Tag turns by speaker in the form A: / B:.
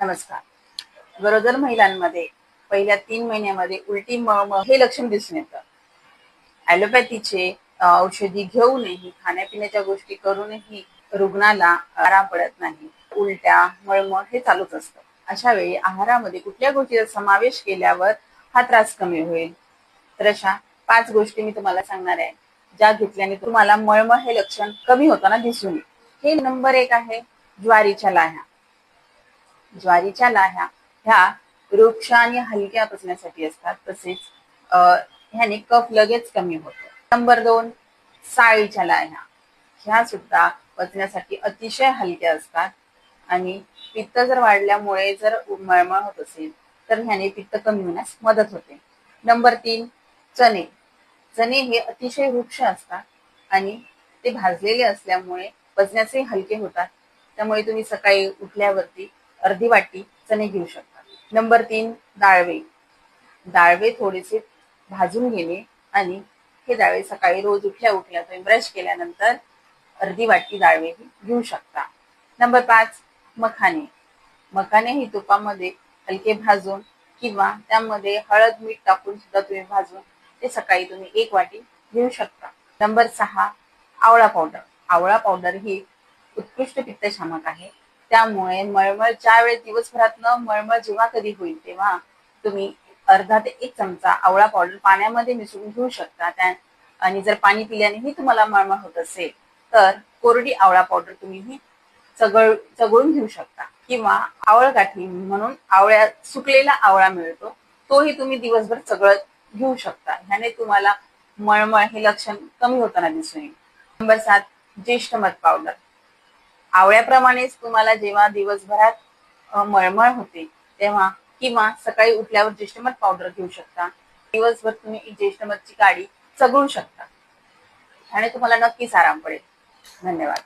A: नमस्कार. गरोदर महिलांमध्ये पहिल्या तीन महिन्यामध्ये उलटी मळमळ हे लक्षण दिसून येतं. ॲलोपॅथीचे औषधी घेऊनही खाण्यापिण्याच्या गोष्टी करूनही रुग्णाला आराम पडत नाही. उलट्या मळमळ हे चालूच असतं. अशा वेळी आहारामध्ये कुठल्या गोष्टीचा समावेश केल्यावर हा त्रास कमी होईल? तर अशा पाच गोष्टी मी तुम्हाला सांगणार आहे ज्या घेतल्याने तुम्हाला मळमळ हे लक्षण कमी होताना दिसून येईल. हे नंबर एक आहे ज्वारीच्या लाह्या. ज्वारीच्या लाह्या ह्या वृक्ष आणि हलक्या पचण्यासाठी असतात. तसेच ह्याने कफ लगेच कमी होतो. नंबर दोन साळीच्या लाह्या. ह्या सुद्धा पचण्यासाठी अतिशय हलक्या असतात. आणि पित्त जर वाढल्यामुळे जर मळमळ होत असेल तर ह्याने पित्त कमी होण्यास मदत होते. नंबर तीन चणे. चणे हे अतिशय वृक्ष असतात आणि ते भाजलेले असल्यामुळे पचण्याचे हलके होतात. त्यामुळे तुम्ही सकाळी उठल्यावरती अर्धी वाटी चणे घेऊ शकता. नंबर तीन डाळवे. डाळवे थोडेसे भाजून घेणे आणि हे डाळवे सकाळी रोज उठल्या उठल्या तुम्ही ब्रश केल्यानंतर अर्धी वाटी डाळवे घेऊ शकता. नंबर पाच मखाने मखाने ही तुपामध्ये हलके भाजून किंवा त्यामध्ये हळद मीठ टाकून सुद्धा तुम्ही भाजून ते सकाळी तुम्ही एक वाटी घेऊ शकता. नंबर सहा आवळा पावडर. आवळा पावडर ही उत्कृष्ट पित्तशामक आहे. त्यामुळे मळमळ ज्या वेळेस दिवसभरातनं मळमळ जेव्हा कधी होईल तेव्हा तुम्ही अर्धा ते एक चमचा आवळा पावडर पाण्यामध्ये मिसळून घेऊ शकता. त्या आणि जर पाणी पिल्यानेही तुम्हाला मळमळ होत असेल तर कोरडी आवळा पावडर तुम्हीही चगळ चगळून घेऊ शकता. किंवा आवळगाठी म्हणून आवळ्या सुकलेला आवळा मिळतो तोही तुम्ही दिवसभर चगळत घेऊ शकता. ह्याने तुम्हाला मळमळ हे लक्षण कमी होताना दिसून येईल. नंबर सात ज्येष्ठ मध पावडर. आवळ्याप्रमाणेच तुम्हाला जेव्हा दिवसभरात मळमळ होते तेव्हा किंवा सकाळी उठल्यावर ज्येष्ठमध पावडर घेऊ शकता. दिवसभर तुम्ही ही ज्येष्ठमधची काडी चगळू शकता. आणि तुम्हाला नक्कीच आराम पडेल. धन्यवाद.